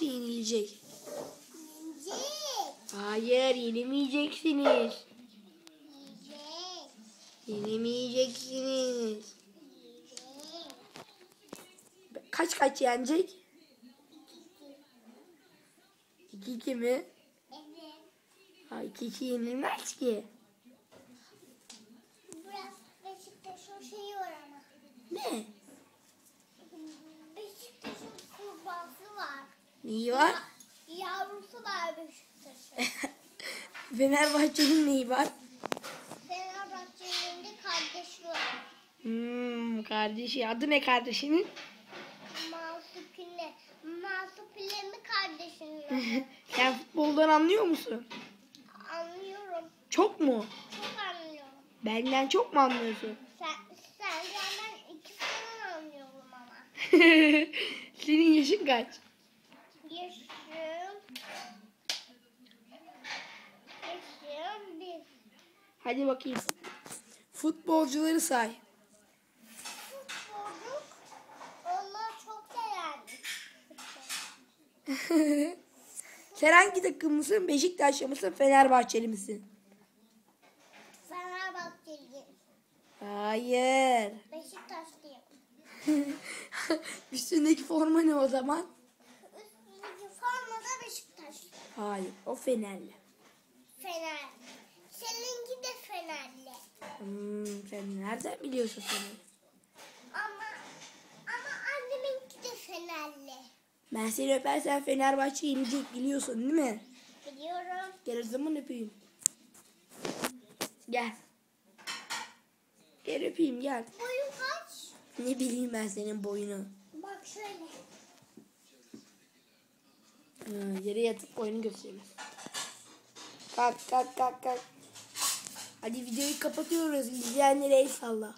Fenerbahçe yenilecek. Yiyecek. Hayır yenemeyeceksiniz. Yiyecek. Yenemeyeceksiniz. Yiyecek. Kaç kaç yenecek? 2-2 mi? Evet. Ha 2-2 yenilmez ki. Biraz Beşiktaş'ın şeyi var ama. Ne? Beşiktaş'ın kurbağası var. Neyi var? Yavrusu var Beşiktaş'ın. Fenerbahçe'nin neyi var? Fenerbahçe'nin de kardeşi var. Hmm, kardeşi. Adı ne kardeşinin? Masupine. Masupine mi kardeşinin? Sen futboldan anlıyor musun? Anlıyorum. Çok mu? Çok anlıyorum. Benden çok mu anlıyorsun? Sen, sen benden ikisinden anlıyorum ama. Senin yaşın kaç? Yaşım. Yaşım bir. Hadi bakayım. Futbolcuları say. Futbolcuk. Onlar çok severdi. Sen hangi takımlısın? Beşiktaşlı mısın? Fenerbahçeli misin? Fenerbahçeliyim. Hayır. Beşiktaşlıyım. Üstündeki forma ne o zaman? Hayır. O Fenerli. Fener. Seninki de Fenerli. Hmm, sen nereden biliyorsun Fener? Ama ama anneminki de Fenerli. Ben seni öpersem Fenerbahçe yenecek biliyorsun değil mi? Biliyorum. Gel o zaman öpeyim. Gel. Gel öpeyim gel. Boyun kaç? Ne bileyim ben senin boyunu. Bak şöyle. Yere yatıp boyunu göstereyim. Kalk kalk kalk kalk. Hadi videoyu kapatıyoruz. İzleyenlere el salla.